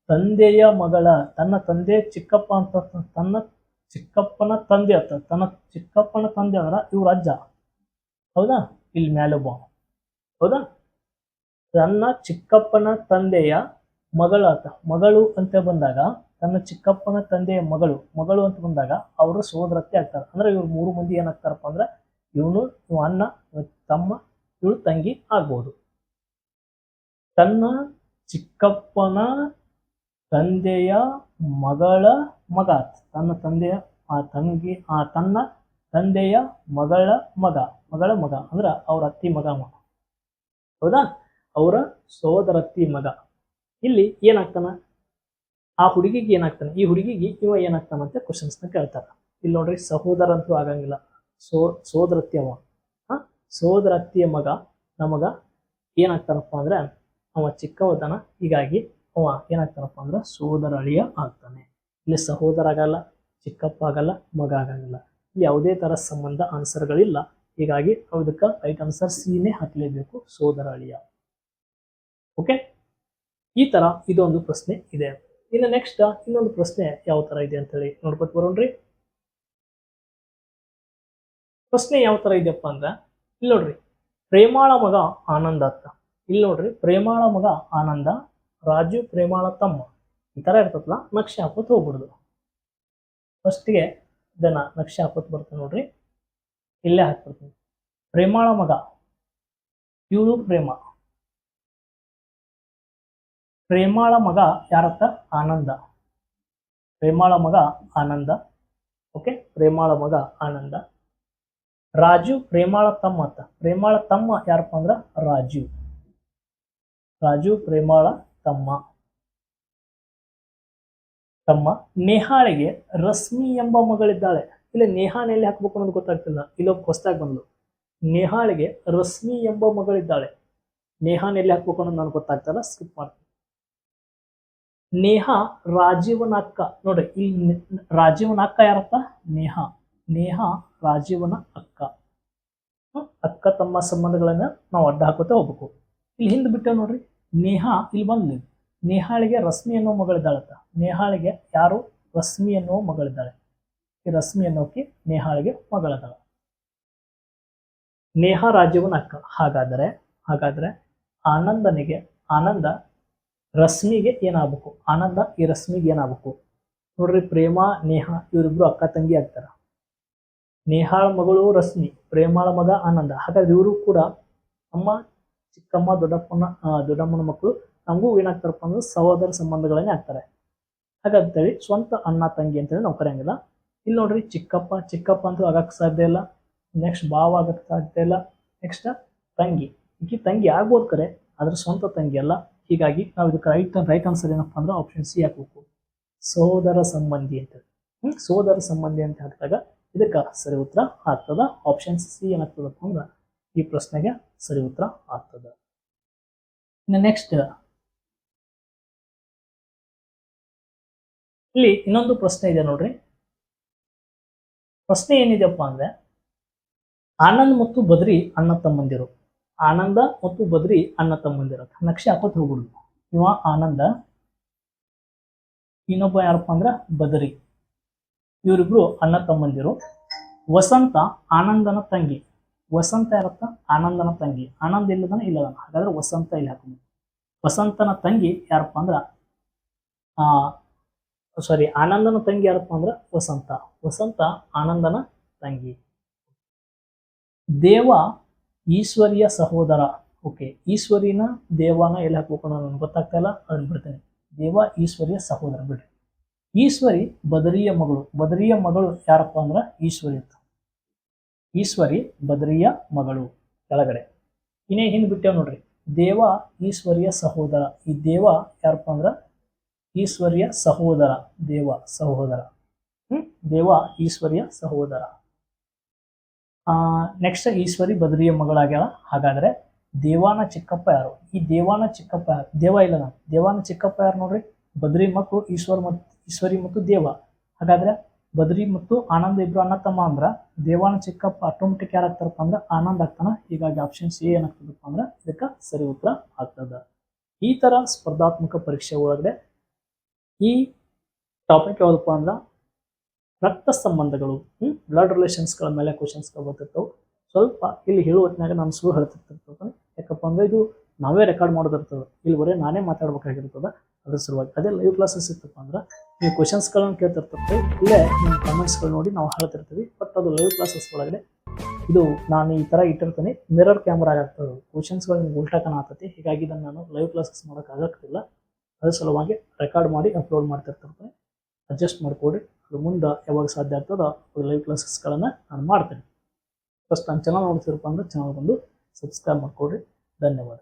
S1: ತಂದೆಯ ಮಗಳ, ತನ್ನ ತಂದೆ ಚಿಕ್ಕಪ್ಪ ಅಂತ ತನ್ನ ಚಿಕ್ಕಪ್ಪನ ತಂದೆ ಅಂತ, ತನ್ನ ಚಿಕ್ಕಪ್ಪನ ತಂದೆ ಅಂದ್ರ ಇವ್ರ ಅಜ್ಜ. ಹೌದಾ? ಇಲ್ಲಿ ಮ್ಯಾಲೊಬ್ಬ ಹೌದಾ? ತನ್ನ ಚಿಕ್ಕಪ್ಪನ ತಂದೆಯ ಮಗಳ ಮಗಳು ಅಂತ ಬಂದಾಗ ತನ್ನ ಚಿಕ್ಕಪ್ಪನ ತಂದೆಯ ಮಗಳು ಮಗಳು ಅಂತ ಬಂದಾಗ ಅವರು ಸೋದರತ್ತೆ ಆಗ್ತಾರೆ. ಅಂದ್ರೆ ಇವ್ರು ಮೂರು ಮಂದಿ ಏನಾಗ್ತಾರಪ್ಪ ಅಂದ್ರೆ ಇವನು, ಇವ ಅಣ್ಣ ತಮ್ಮ, ಇವಳು ತಂಗಿ ಆಗ್ಬೋದು. ತನ್ನ ಚಿಕ್ಕಪ್ಪನ ತಂದೆಯ ಮಗಳ ಮಗ, ತನ್ನ ತಂದೆಯ, ಆ ತಂಗಿ, ಆ ತನ್ನ ತಂದೆಯ ಮಗಳ ಮಗ ಮಗಳ ಮಗ, ಅಂದ್ರೆ ಅವ್ರ ಅತ್ತಿ ಮಗ ಮಗ. ಹೌದಾ? ಅವರ ಸೋದರತ್ತಿ ಮಗ. ಇಲ್ಲಿ ಏನಾಗ್ತಾನ? ಆ ಹುಡುಗಿಗೆ ಏನಾಗ್ತಾನೆ? ಈ ಹುಡುಗಿಗೆ ಇವ ಏನಾಗ್ತಾನಂತೆ ಕ್ವಶನ್ಸ್ನ ಕೇಳ್ತಾರ ಇಲ್ಲಿ ನೋಡ್ರಿ ಸಹೋದರ ಅಂತೂ ಆಗಂಗಿಲ್ಲ. ಸೋ, ಸೋದರತ್ತಿ ಅವ. ಹ? ಸೋದರತ್ತಿಯ ಮಗ ನಮಗ ಏನಾಗ್ತಾನಪ್ಪ ಅಂದ್ರೆ, ಅವ ಚಿಕ್ಕವತನ, ಹೀಗಾಗಿ ಅವ ಏನಾಗ್ತಾನಪ್ಪ ಅಂದ್ರೆ ಸೋದರ ಅಳಿಯ ಆಗ್ತಾನೆ. ಇಲ್ಲಿ ಸಹೋದರ ಆಗಲ್ಲ, ಚಿಕ್ಕಪ್ಪ ಆಗಲ್ಲ, ಮಗ ಆಗಂಗಿಲ್ಲ. ಇಲ್ಲಿ ಯಾವುದೇ ತರ ಸಂಬಂಧ ಆನ್ಸರ್ಗಳಿಲ್ಲ ಹೀಗಾಗಿ ಅದಕ್ಕೆ ರೈಟ್ ಆನ್ಸರ್ ಸಿನೇ ಹಾಕಲೇಬೇಕು ಸೋದರ ಅಳಿಯ ಓಕೆ ಈ ತರ ಇದೊಂದು ಪ್ರಶ್ನೆ ಇದೆ. ಇನ್ನು ನೆಕ್ಸ್ಟ್ ಇನ್ನೊಂದು ಪ್ರಶ್ನೆ ಯಾವ ಥರ ಇದೆ ಅಂತ ಹೇಳಿ ನೋಡ್ಕೊತ ಬರೋಣ್ರಿ. ಪ್ರಶ್ನೆ ಯಾವ ಥರ ಇದೆಯಪ್ಪ ಅಂದ್ರೆ, ಇಲ್ಲಿ ನೋಡ್ರಿ, ಪ್ರೇಮಾಳ ಮಗ ಆನಂದ ಅತ್ತ. ಇಲ್ಲಿ ನೋಡ್ರಿ, ಪ್ರೇಮಾಳ ಮಗ ಆನಂದ, ರಾಜು ಪ್ರೇಮಾಳ ತಮ್ಮ. ಈ ಥರ ಇರ್ತದಲ್ಲ ನಕ್ಷೆ ಹಾಕೋತ್ ಹೋಗ್ಬಿಡುದು ಫಸ್ಟ್ಗೆ ಇದನ್ನ ನಕ್ಷೆ ಹಾಕೋತ್ ಬರ್ತೇನೆ ನೋಡ್ರಿ. ಇಲ್ಲೇ ಹಾಕ್ಬಿಡ್ತೀನಿ. ಪ್ರೇಮಾಳ ಮಗ, ಇವಳು ಪ್ರೇಮ. ಪ್ರೇಮಾಳ ಮಗ ಯಾರತ್ತ? ಆನಂದ. ಪ್ರೇಮಾಳ ಮಗ ಆನಂದ. ಓಕೆ? ಪ್ರೇಮಾಳ ಮಗ ಆನಂದ. ರಾಜು ಪ್ರೇಮಾಳ ತಮ್ಮ ಅಂತ ಪ್ರೇಮಾಳ ತಮ್ಮ ಯಾರಪ್ಪ ಅಂದ್ರ? ರಾಜು. ರಾಜು ಪ್ರೇಮಾಳ ತಮ್ಮ. ತಮ್ಮ. ನೇಹಾಳಿಗೆ ರಶ್ಮಿ ಎಂಬ ಮಗಳಿದ್ದಾಳೆ. ಇಲ್ಲಿ ನೇಹಾನ ಎಲ್ಲಿ ಹಾಕ್ಬೇಕು ಅನ್ನೋದು ಗೊತ್ತಾಗ್ತಿಲ್ಲ. ಇಲ್ಲೊಬ್ಬ ಹೊಸ್ದಾಗಿ ಬಂದ್ಲು ನೇಹಾಳಿಗೆ ರಶ್ಮಿ ಎಂಬ ಮಗಳಿದ್ದಾಳೆ. ನೇಹಾನ ಎಲ್ಲಿ ಹಾಕ್ಬೇಕು ಅನ್ನೋದು ನನಗೆ ಗೊತ್ತಾಗ್ತಲ್ಲ. ಸ್ಕಿಪ್ ಮಾಡ್ತೀನಿ. ನೇಹ ರಾಜೀವನ ಅಕ್ಕ ನೋಡ್ರಿ, ಇಲ್ಲಿ ರಾಜೀವನ ಅಕ್ಕ ಯಾರಪ್ಪ? ನೇಹ. ನೇಹ ರಾಜೀವನ ಅಕ್ಕ ಅಕ್ಕ ತಮ್ಮ ಸಂಬಂಧಗಳನ್ನ ನಾವು ಅಡ್ಡ ಹಾಕೋತಾ ಹೋಗ್ಬೇಕು. ಇಲ್ಲಿ ಹಿಂದ್ ಬಿಟ್ಟೆ ನೋಡ್ರಿ, ನೇಹ ಇಲ್ಲಿ ಬಂದ್ಲಿ. ನೇಹಾಳಿಗೆ ರಶ್ಮಿ ಅನ್ನೋ ಮಗಳಿದ್ದಾಳತ್ತ ನೇಹಾಳಿಗೆ ಯಾರು? ರಶ್ಮಿ ಅನ್ನೋ ಮಗಳಿದ್ದಾಳೆ ಈ ರಶ್ಮಿ ಅನ್ನೋಕೆ ನೇಹಾಳಿಗೆ ಮಗಳದಾಳ ನೇಹ ರಾಜೀವನ ಅಕ್ಕ ಹಾಗಾದರೆ, ಹಾಗಾದ್ರೆ ಆನಂದನಿಗೆ, ಆನಂದ ರಶ್ಮಿಗೆ ಏನಾಗಬೇಕು? ಆನಂದ, ಈ ರಶ್ಮಿಗೆ ಏನಾಗಬೇಕು? ನೋಡ್ರಿ, ಪ್ರೇಮ, ನೇಹ, ಇವರಿಬ್ರು ಅಕ್ಕ ತಂಗಿ ಆಗ್ತಾರ. ನೇಹಾಳ ಮಗಳು ರಶ್ಮಿ, ಪ್ರೇಮಾಳ ಮಗ ಆನಂದ. ಹಾಗಾದ್ರೆ ಇವರು ಕೂಡ ಅಮ್ಮ, ಚಿಕ್ಕಮ್ಮ, ದೊಡ್ಡಪ್ಪನ ದೊಡ್ಡಮ್ಮನ ಮಕ್ಕಳು ನಮಗೂ ಏನಾಗ್ತಾರಪ್ಪ ಅಂದ್ರೆ ಸಹೋದರ ಸಂಬಂಧಗಳನ್ನೇ ಆಗ್ತಾರೆ. ಹಾಗಂತೇಳಿ ಸ್ವಂತ ಅಣ್ಣ, ತಂಗಿ ಅಂತೇಳಿ ನಾವು ಕರೆಯಂಗಿಲ್ಲ. ಇಲ್ಲಿ ನೋಡ್ರಿ, ಚಿಕ್ಕಪ್ಪ ಚಿಕ್ಕಪ್ಪ ಅಂತೂ ಆಗಕ್ಕೆ ಸಾಧ್ಯ ಇಲ್ಲ. ನೆಕ್ಸ್ಟ್ ಭಾವ ಆಗಕ್ಕೆ ಸಾಧ್ಯ ಇಲ್ಲ. ನೆಕ್ಸ್ಟ್ ತಂಗಿ. ಈಕಿ ತಂಗಿ ಆಗ್ಬೋದು ಕರೆ, ಆದ್ರೆ ಸ್ವಂತ ತಂಗಿ ಅಲ್ಲ. ಹೀಗಾಗಿ ನಾವು ಇದಕ್ಕೆ ರೈಟ್ ರೈಟ್ ಆನ್ಸರ್ ಏನಪ್ಪಾ ಅಂದ್ರೆ ಆಪ್ಷನ್ ಸಿ ಹಾಕಬೇಕು. ಸೋದರ ಸಂಬಂಧಿ ಅಂತ ಸೋದರ ಸಂಬಂಧಿ ಅಂತ ಹಾಕಿದಾಗ ಇದಕ್ಕೆ ಸರಿ ಉತ್ತರ ಆಗ್ತದ. ಆಪ್ಷನ್ ಸಿ ಏನಾಗ್ತದಪ್ಪ ಅಂದ್ರೆ ಈ ಪ್ರಶ್ನೆಗೆ ಸರಿ ಉತ್ತರ ಆಗ್ತದ. ಇನ್ನು ನೆಕ್ಸ್ಟ್ ಇಲ್ಲಿ ಇನ್ನೊಂದು ಪ್ರಶ್ನೆ ಇದೆ ನೋಡ್ರಿ. ಪ್ರಶ್ನೆ ಏನಿದೆಯಪ್ಪ ಅಂದ್ರೆ ಆನಂದ್ ಮತ್ತು ಬದ್ರಿ ಅಣ್ಣ ತಮ್ಮಂದಿರು. ಆನಂದ ಮತ್ತು ಬದ್ರಿ ಅಣ್ಣ ತಮ್ಮಂದಿರತ್ತ. ನಕ್ಷೆ ಹಾಕೋತ್ ಹೋಗ್ಬಿಡುದು ಇವ ಆನಂದ, ಇನ್ನೊಬ್ಬ ಯಾರಪ್ಪ ಅಂದ್ರ ಬದರಿ. ಇವರಿಬ್ರು ಅಣ್ಣ ತಮ್ಮಂದಿರು. ವಸಂತ ಆನಂದನ ತಂಗಿ. ವಸಂತ ಯಾರತ್ತ? ಆನಂದನ ತಂಗಿ. ಆನಂದ ಇಲ್ಲದನ ಇಲ್ಲದನ. ಹಾಗಾದ್ರೆ ವಸಂತ ಇಲ್ಲಿ ಹಾಕೊಂಡು ವಸಂತನ ತಂಗಿ ಯಾರಪ್ಪ ಅಂದ್ರ, ಆ ಸಾರಿ ಆನಂದನ ತಂಗಿ ಯಾರಪ್ಪ ಅಂದ್ರ ವಸಂತ. ವಸಂತ ಆನಂದನ ತಂಗಿ. ದೇವ ಈಶ್ವರಿಯ ಸಹೋದರ ಓಕೆ ಈಶ್ವರಿನ ದೇವನ ಎಲ್ಲಿ ಹಾಕ್ಬೇಕು ನನಗೆ ಗೊತ್ತಾಗ್ತಾ ಇಲ್ಲ ಅದನ್ನ ಬಿಡ್ತೇನೆ. ದೇವ, ಈಶ್ವರಿಯ ಸಹೋದರ ಬಿಡ್ರಿ. ಈಶ್ವರಿ ಬದರಿಯ ಮಗಳು ಬದರಿಯ ಮಗಳು ಯಾರಪ್ಪ ಅಂದ್ರೆ ಈಶ್ವರಿ ಅಂತ. ಈಶ್ವರಿ ಬದರಿಯ ಮಗಳು ಕೆಳಗಡೆ. ಇನ್ನೇ ಹಿಂದ್ ಬಿಟ್ಟೇವ್ ನೋಡ್ರಿ. ದೇವ, ಈಶ್ವರಿಯ ಸಹೋದರ. ಈ ದೇವ ಯಾರಪ್ಪ ಅಂದ್ರ ಈಶ್ವರಿಯ ಸಹೋದರ, ದೇವ ಸಹೋದರ. ಹ್ಮ್, ದೇವ, ಈಶ್ವರಿಯ ಸಹೋದರ. ನೆಕ್ಸ್ಟ್ ಈಶ್ವರಿ ಬದರಿಯ ಮಗಳಾಗ್ಯಾಳ. ಹಾಗಾದ್ರೆ ದೇವಾನ ಚಿಕ್ಕಪ್ಪ ಯಾರು? ಈ ದೇವಾನ ಚಿಕ್ಕಪ್ಪ ಯಾರು? ದೇವ ಇಲ್ಲ ನಾನು. ದೇವಾನ ಚಿಕ್ಕಪ್ಪ ಯಾರು ನೋಡ್ರಿ? ಬದ್ರಿ ಮಕ್ಕಳು ಈಶ್ವರ್ ಮತ್ತು ಈಶ್ವರಿ ಮತ್ತು ದೇವ. ಹಾಗಾದ್ರೆ ಬದ್ರಿ ಮತ್ತು ಆನಂದ್ ಇಬ್ರು ಅಣ್ಣ ತಮ್ಮ ಅಂದ್ರ ದೇವಾನ ಚಿಕ್ಕಪ್ಪ ಆಟೋಮೆಟಿಕ್ ಯಾರಾಗ್ತಾರಪ್ಪ ಅಂದ್ರೆ ಆನಂದ್ ಆಗ್ತಾನ. ಹೀಗಾಗಿ ಆಪ್ಷನ್ ಸಿ ಏನಾಗ್ತದಪ್ಪ ಅಂದ್ರೆ ಇದಕ್ಕೆ ಸರಿ ಉತ್ತರ ಆಗ್ತದ. ಈ ತರ ಸ್ಪರ್ಧಾತ್ಮಕ ಪರೀಕ್ಷೆ ಒಳಗಡೆ ಈ ಟಾಪಿಕ್ ಯಾವ್ದಪ್ಪ ಅಂದ್ರೆ ರಕ್ತ ಸಂಬಂಧಗಳು ಬ್ಲಡ್ ರಿಲೇಷನ್ಸ್ಗಳ ಮೇಲೆ ಕ್ವಶನ್ಸ್ಗಳು ಬರ್ತಿರ್ತವೆ. ಸ್ವಲ್ಪ ಇಲ್ಲಿ ಹೇಳುವ ಹೊತ್ತಿನಾಗ ನಾನು ಸುಳ್ಳು ಹೇಳ್ತಿರ್ತಿರ್ತದೆ ಯಾಕಪ್ಪ ಅಂದ್ರೆ ಇದು ನಾವೇ ರೆಕಾರ್ಡ್ ಮಾಡೋದಿರ್ತದೆ. ಇಲ್ಲಿ ಬರೀ ನಾನೇ ಮಾತಾಡ್ಬೇಕಾಗಿರ್ತದೆ. ಅದ್ರ ಸಲುವಾಗಿ ಅದೇ ಲೈವ್ ಕ್ಲಾಸಸ್ ಇತ್ತಪ್ಪ ಅಂದ್ರೆ ನೀವು ಕ್ವಶನ್ಸ್ಗಳನ್ನು ಕೇಳ್ತಿರ್ತಿರ್ತೀವಿ ಇಲ್ಲೇ ನಿಮ್ಮ ಕಮೆಂಟ್ಸ್ಗಳು ನೋಡಿ ನಾವು ಹೇಳ್ತಿರ್ತೀವಿ. ಬಟ್ ಅದು ಲೈವ್ ಕ್ಲಾಸಸ್ ಒಳಗಡೆ ಇದು ನಾನು ಈ ಥರ ಇಟ್ಟಿರ್ತೀನಿ. ಮಿರರ್ ಕ್ಯಾಮ್ರಾ ಆಗ್ತದೆ ಕ್ವಶನ್ಸ್ಗಳು ನಿಮ್ಗೆ ಉಲ್ಟಾ ಆಗ್ತೈತಿ. ಹೀಗಾಗಿ ಇದನ್ನು ನಾನು ಲೈವ್ ಕ್ಲಾಸಸ್ ಮಾಡೋಕ್ಕಾಗತ್ತಿಲ್ಲ ಅದ್ರ ಸಲುವಾಗಿ ರೆಕಾರ್ಡ್ ಮಾಡಿ ಅಪ್ಲೋಡ್ ಮಾಡ್ತಿರ್ತಿರ್ತೀನಿ ಅಡ್ಜಸ್ಟ್ ಮಾಡಿಕೊಡ್ರಿ ಅದು ಮುಂದೆ ಯಾವಾಗ ಸಾಧ್ಯ ಆಗ್ತದೋ ಲೈವ್ ಕ್ಲಾಸಸ್ಗಳನ್ನು ನಾನು ಮಾಡ್ತೇನೆ. ಫಸ್ಟ್ ನನ್ನ ಚಾನಲ್ ನೋಡ್ತಿರಪ್ಪ ಅಂದ್ರೆ ಚಾನಲ್ ಬಂದು ಸಬ್ಸ್ಕ್ರೈಬ್ ಮಾಡಿಕೊಡ್ರಿ ಧನ್ಯವಾದ.